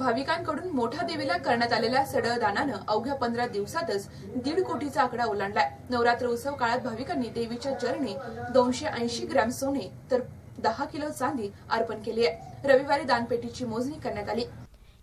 भाविकांकडून मोठ्या देवीला करण्यात आलेल्या सडळ दानानं अवघ्या पंधरा दिवसातच दीड कोटीचा आकडा ओलांडलाय. नवरात्र उत्सव काळात भाविकांनी देवीच्या चरणी दोनशे ऐंशी ग्रॅम सोने तर दहा किलो चांदी अर्पण केली आहे. रविवारी दानपेटीची मोजणी करण्यात आली.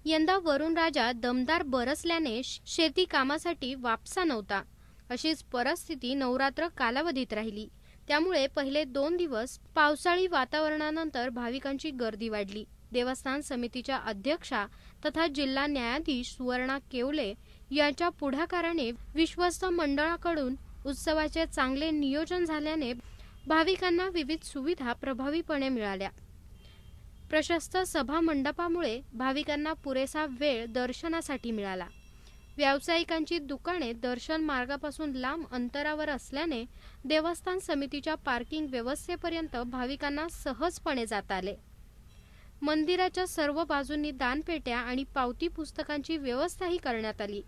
यंदा वरुण राजा दमदार बरसल्याने शेती कामासाठी वापसा नव्हता. अशीच परिस्थिती नवरात्र कालावधीत राहिली. त्यामुळे पहिले दोन दिवस पावसाळी वातावरणानंतर भाविकांची गर्दी वाढली. देवस्थान समितीच्या अध्यक्षा तथा जिल्हा न्यायाधीश सुवर्णा केवले यांच्या पुढाकाराने विश्वस्त मंडळाकडून उत्सवाचे चांगले नियोजन झाल्याने भाविकांना विविध सुविधा प्रभावीपणे मिळाल्या. प्रशस्त सभा मंडपामुळे भाविकांना पुरेसा वेळ दर्शनासाठी मिळाला. व्यावसायिकांची दुकाने दर्शन मार्गापासून लांब अंतरावर असल्याने देवस्थान समितीच्या पार्किंग व्यवस्थेपर्यंत भाविकांना सहजपणे जाता आले. मंदिराच्या सर्व बाजूंनी दानपेट्या आणि पावती पुस्तकांची व्यवस्थाही करण्यात आली.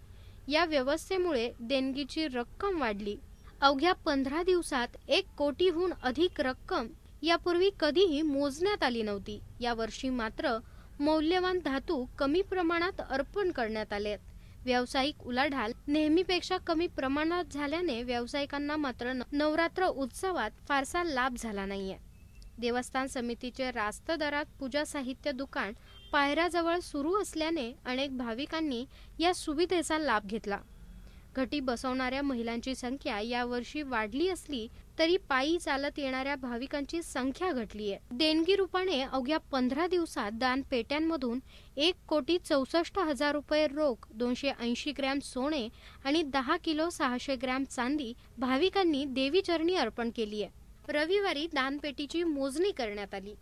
या व्यवस्थेमुळे देणगीची रक्कम वाढली. अवघ्या पंधरा दिवसात एक कोटीहून अधिक रक्कम यापूर्वी कधीही मोजण्यात आली नव्हती. यावर्षी मात्र मौल्यवान धातू कमी प्रमाणात अर्पण करण्यात आले व्यावसायिक उलाढाल नेहमीपेक्षा कमी प्रमाणात झाल्याने व्यावसायिकांना मात्र न- नवरात्र उत्सवात फारसा लाभ झाला नाहीये. देवस्थान समितीचे रास्त दरात पूजा साहित्य दुकान पायऱ्याजवळ सुरू असल्याने अनेक भाविकांनी या सुविधेचा लाभ घेतला. घटी बसवणाऱ्या महिलांची संख्या यावर्षी वाढली असली तरी पायी चालत येणाऱ्या भाविकांची संख्या घटली आहे देणगी रूपाने अवघ्या पंधरा दिवसात दान पेट्यांमधून एक कोटी चौसष्ट हजार रुपये रोख दोनशे ऐंशी ग्रॅम सोने आणि दहा किलो सहाशे ग्रॅम चांदी भाविकांनी देवीचरणी अर्पण केली आहे रविवारी दानपेटीची मोजणी करण्यात आली.